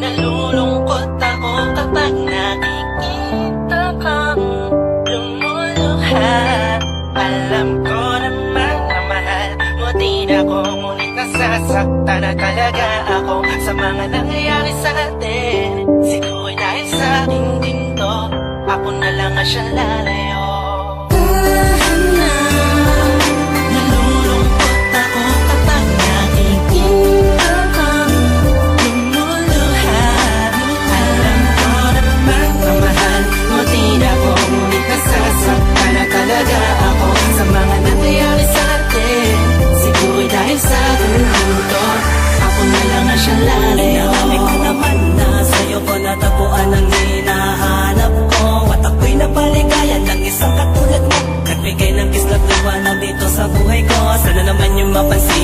Nalulungkot ako kapag nakikita kang lumuluha Alam ko naman na mahal mo din ako Ngunit nasasaktan na talaga ako sa mga nangyayari sa atin. Siguro dahil sa akin din to Ako na lang ang siyang lalay. mapansin.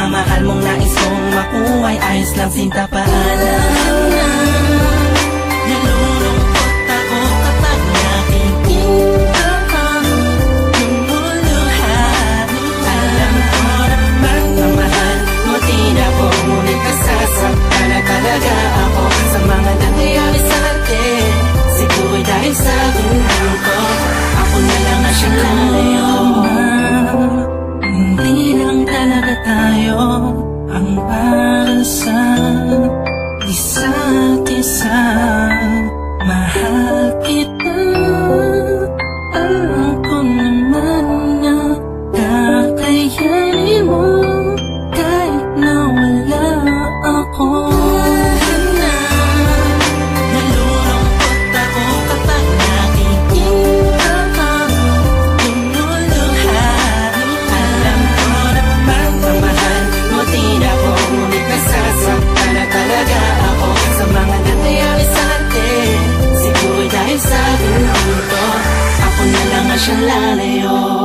Pagmamahal mong nais kong makuha Ay ayos lang sinta paalam. 샤샬라네요.